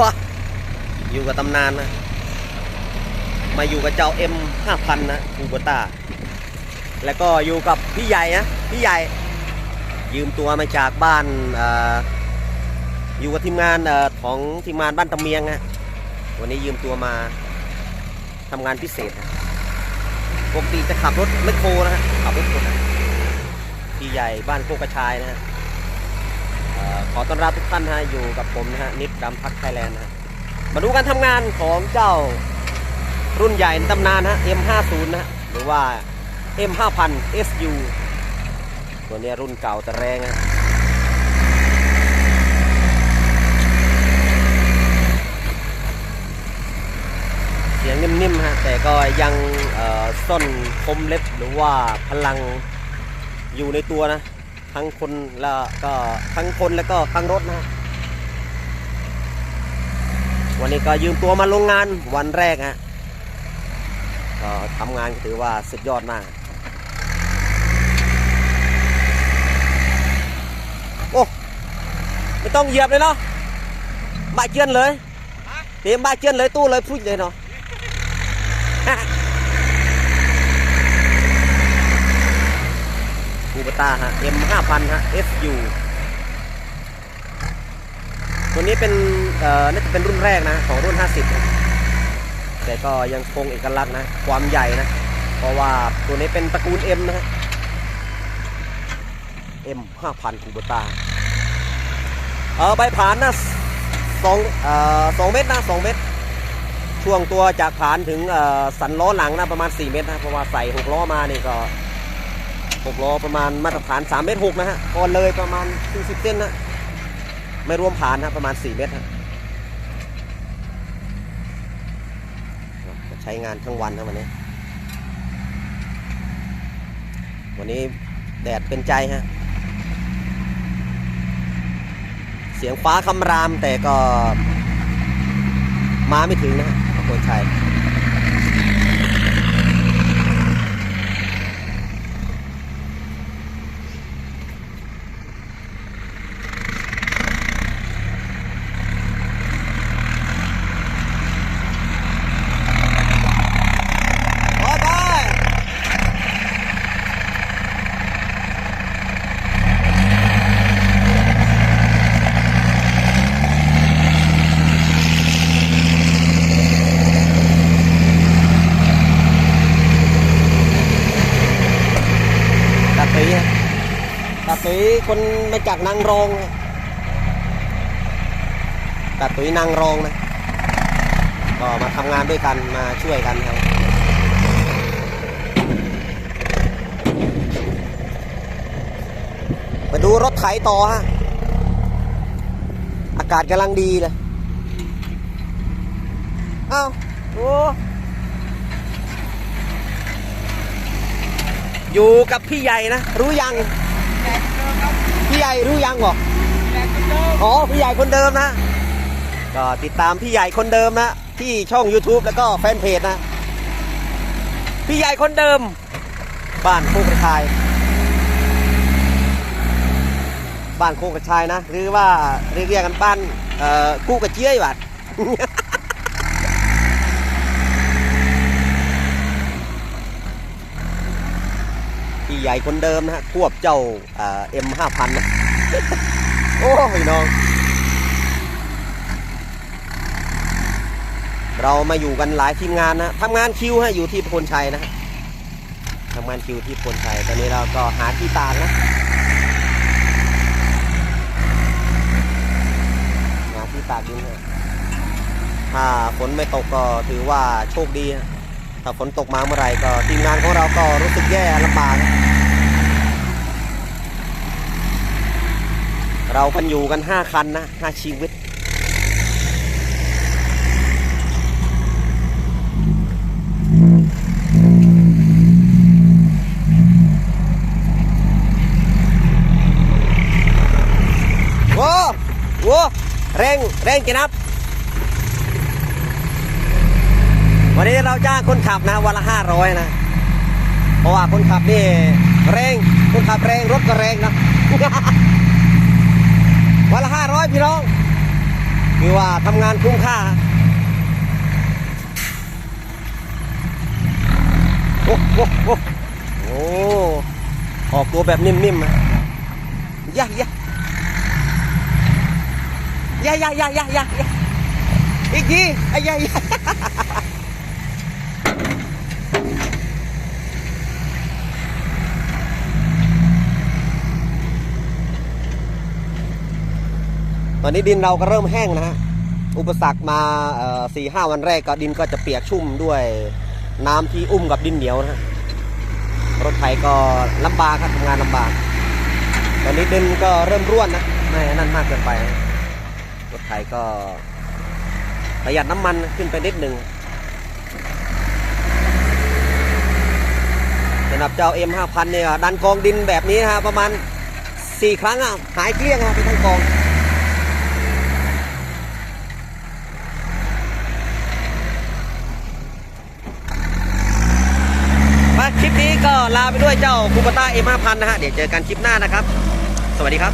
บ่อยู่กับตำนานนะ มาอยู่กับเจ้า M 5000 นะคูโบต้า แล้วก็อยู่กับพี่ใหญ่นะ พี่ใหญ่ ยืมตัวมาจากบ้านออยู่กับทีมงานอของทีมงานบ้านตะเมียงนะวันนี้ยืมตัวมาทำงานพิเศษนะปกติจะขับรถแมคโคนะฮะขับรถคนพี่ใหญ่บ้านโคกระชายนะฮะ ขอต้อนรับทุกท่านฮะอยู่กับผมนะฮะนิดดำพักไทยแลนด์นะฮะมาดูการทำงานของเจ้ารุ่นใหญ่ตำนานฮะ M50 นะฮะหรือว่า M5000 SU ตัวนี้รุ่นเก่าแต่แรงอะเสียงนิ่มๆฮะแต่ก็ยังเอ่อส้นคมเล็บหรือว่าพลังอยู่ในตัวนะ ทั้งคนแล้วก็ทั้งคนแล้วก็ทั้งรถนะฮะวันนี้ก็ยืมตัวมาลงงานวันแรกฮะก็ทำงานก็ถือว่าสุดยอดมาก โอ้ไม่ต้องเหยียบเลยเนาะบาเจียนเลยเตรียมบาเจียนเลยตู้เลยพูดเลยเนาะ คูปต้าฮะ M 5000ฮะ SU ตัวนี้เป็นเอ่อน่าจะเป็นรุ่นแรกนะ ของรุ่น 50นะแต่ก็ยังคงเอกลักษณ์นะ ความใหญ่นะ เพราะว่าตัวนี้เป็นตระกูล M นะฮะ M 5000คูปต้าเออใบผานนะสองเอ่อสองเมตรนะสองเมตร ช่วงตัวจากผานถึงสันล้อหลังนะประมาณ 4 เมตรนะเพราะว่าใส่หกล้อมานี่ก็ หกล้อประมาณมาตรฐาน3เมตรหกนะฮะก็เลยประมาณ40เซนนะไม่รวมผ่านนะประมาณ 4 เมตรฮะใช้งานทั้งวันนะวันนี้ วันนี้แดดเป็นใจฮะเสียงฟ้าคำรามแต่ก็มาไม่ถึงนะฮะขอบคุณชัยโอ้ย ตาตีตาตีคนมาจากนางรองตาตีนางรองนะ ก็มาทำงานด้วยกันมาช่วยกันครับมาดูรถไถต่อฮะ อากาศกำลังดีเลย อ้าว โอ้ อยู่กับพี่ใหญ่นะ รู้ยัง พี่ใหญ่รู้ยังบอกอ๋อพี่ใหญ่คนเดิมนะ ก็ติดตามพี่ใหญ่คนเดิมนะ ที่ช่อง YouTube แล้วก็แฟนเพจนะ พี่ใหญ่คนเดิม บ้านโคกกระชาย บ้านโคกกระชายนะ หรือว่าเรียกกันบ้านเอ่อกู้กระเจี๊ยบบัด พี่ใหญ่คนเดิมนะฮะควบเจ้าเอ็มห้าพันนะโอ้ยน้อง เรามาอยู่กันหลายทีมงานนะทำงานคิวฮะอยู่ที่พลชัยนะฮะทำงานคิวที่พลชัยตอนนี้เราก็หาที่ตากนะหาที่ตากดินฮะถ้าฝนไม่ตกก็ถือว่าโชคดีฮะ ถ้าฝนตกมาเมื่อไหร่ก็ทีมงานของเราก็รู้สึกแย่ลำบากเรากันอยู่กันห้าคันนะห้าชีวิต โว้โว้เร่ง เร่งกี่นับ วันนี้เราจ้างคนขับนะวันละห้าร้อยนะ เพราะว่าคนขับนี่เร่งคนขับเร่งรถก็เร่งนะวันละห้าร้อยพี่น้องคือว่าทำงานคุ้มค่าโอ้โหโอ้ออกตัวแบบนิ่มๆนะยะยะยะยะยะยะยะอีกทียะยะ อนนี้ดินเราก็เริ่มแห้งนะฮะ อุปสรรคมาสี่ห้าวันแรกก็ดินก็จะเปียกชุ่มด้วยน้ำที่อุ้มกับดินเหนียวนะฮะ รถไถก็ลำบากครับทำงานลำบาก ตอนนี้ดินก็เริ่มร่วนนะ ไม่นั่นมากเกินไป รถไถก็ประหยัดน้ำมันขึ้นไปนิดหนึ่งสำหรับเจ้า M5000 เนี่ยดันกองดินแบบนี้นะฮะประมาณ 4 ครั้งอะหายเกลี้ยงครับไปทั้งกอง มาคลิปนี้ก็ลา ไปด้วยเจ้าคูปต้า M5000 นะฮะ เดี๋ยวเจอกันคลิปหน้านะครับ สวัสดีครับ